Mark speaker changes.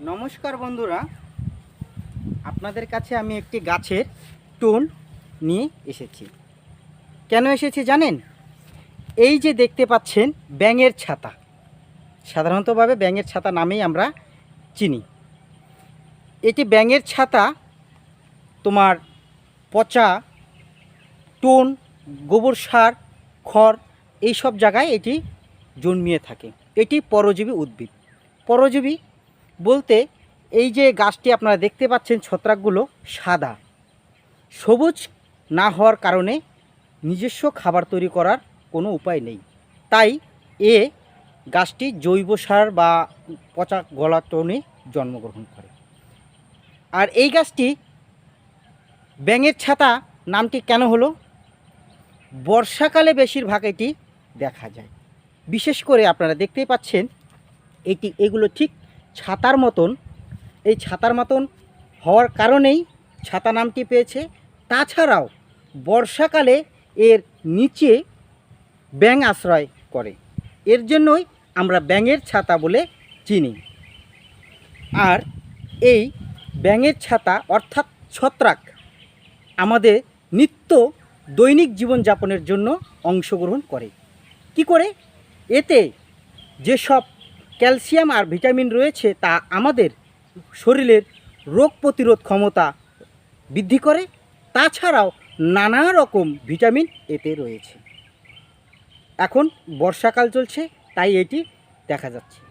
Speaker 1: নমস্কার বন্ধুরা। আপনাদের কাছে আমি একটি গাছের টোন নিয়ে এসেছি। কেন এসেছি জানেন? এই যে দেখতে পাচ্ছেন, ব্যাঙের ছাতা। সাধারণতভাবে ব্যাঙের ছাতা নামেই আমরা চিনি। এটি ব্যাঙের ছাতা, তোমার পচা টোন, গোবর সার, খড় এই সব জায়গায় এটি জন্মিয়ে থাকে। এটি পরজীবী উদ্ভিদ। পরজীবী বলতে এই যে গাছটি আপনারা দেখতে পাচ্ছেন ছত্রাকগুলো সাদা। সবুজ না হওয়ার কারণে নিজস্ব খাবার তৈরি করার কোনো উপায় নেই। তাই এ গাছটি জৈব সার বা পচা গলা টোনে জন্মগ্রহণ করে। আর এই গাছটি ব্যাঙের ছাতা নামটি কেন হলো? বর্ষাকালে বেশিরভাগ এটি দেখা যায়। বিশেষ করে আপনারা দেখতেই পাচ্ছেন, এটি, এগুলো ঠিক ছাতার মতন, এই ছাতার মতন হওয়ার কারণেই ছাতা নামটি পেয়েছে। তাছাড়াও বর্ষাকালে এর নিচে ব্যাঙ আশ্রয় করে। এর জন্যই আমরা ব্যাঙের ছাতা বলে চিনি। আর এই ব্যাঙের ছাতা অর্থাৎ ছত্রাক আমাদের নিত্য দৈনিক জীবনযাপনের জন্য অংশগ্রহণ করে। কি করে? এতে যেসব ক্যালসিয়াম আর ভিটামিন রয়েছে তা আমাদের শরীরের রোগ প্রতিরোধ ক্ষমতা বৃদ্ধি করে। তাছাড়াও নানা রকম ভিটামিন এতে রয়েছে। এখন বর্ষাকাল চলছে, তাই এটি দেখা যাচ্ছে।